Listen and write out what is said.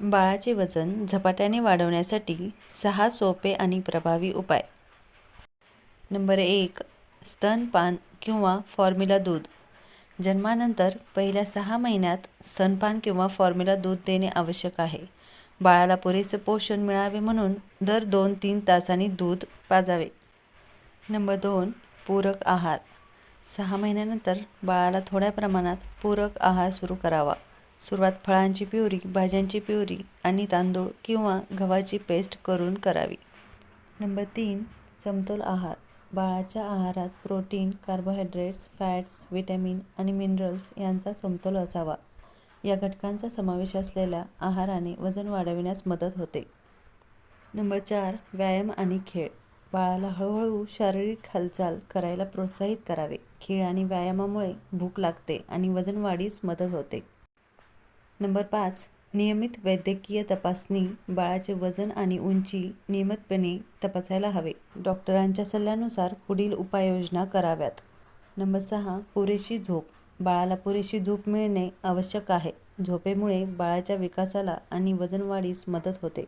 बाळाचे वजन झपाट्याने वाढवण्यासाठी सहा सोपे आणि प्रभावी उपाय. नंबर एक स्तनपान किंवा फॉर्म्युला दूध. जन्मानंतर पहिल्या सहा महिन्यात स्तनपान किंवा फॉर्म्युला दूध देणे आवश्यक आहे. बाळाला पुरेसे पोषण मिळावे म्हणून दर दोन तीन तासांनी दूध पाजावे. नंबर दोन पूरक आहार. सहा महिन्यानंतर बाळाला थोड्या प्रमाणात पूरक आहार सुरू करावा. सुरुवात फळांची प्युरी भाज्यांची प्युरी आणि तांदूळ किंवा गव्हाची पेस्ट करून करावी. नंबर तीन समतोल आहार. बाळाच्या आहारात प्रोटीन कार्बोहायड्रेट्स फॅट्स विटॅमिन आणि मिनरल्स यांचा समतोल असावा. या घटकांचा समावेश असलेल्या आहाराने वजन वाढविण्यास मदत होते. नंबर चार व्यायाम आणि खेळ. बाळाला हळूहळू शारीरिक हालचाल करायला प्रोत्साहित करावे. खेळ आणि व्यायामामुळे भूक लागते आणि वजन वाढीस मदत होते. नंबर पाच नियमित वैद्यकीय तपासणी बाळाचे वजन आणि उंची नियमितपणे तपासायला हवे. डॉक्टरांच्या सल्ल्यानुसार पुढील उपाययोजना कराव्यात. नंबर सहा पुरेशी झोप. बाळाला पुरेशी झोप मिळणे आवश्यक आहे. झोपेमुळे बाळाच्या विकासाला आणि वजन वाढीस मदत होते.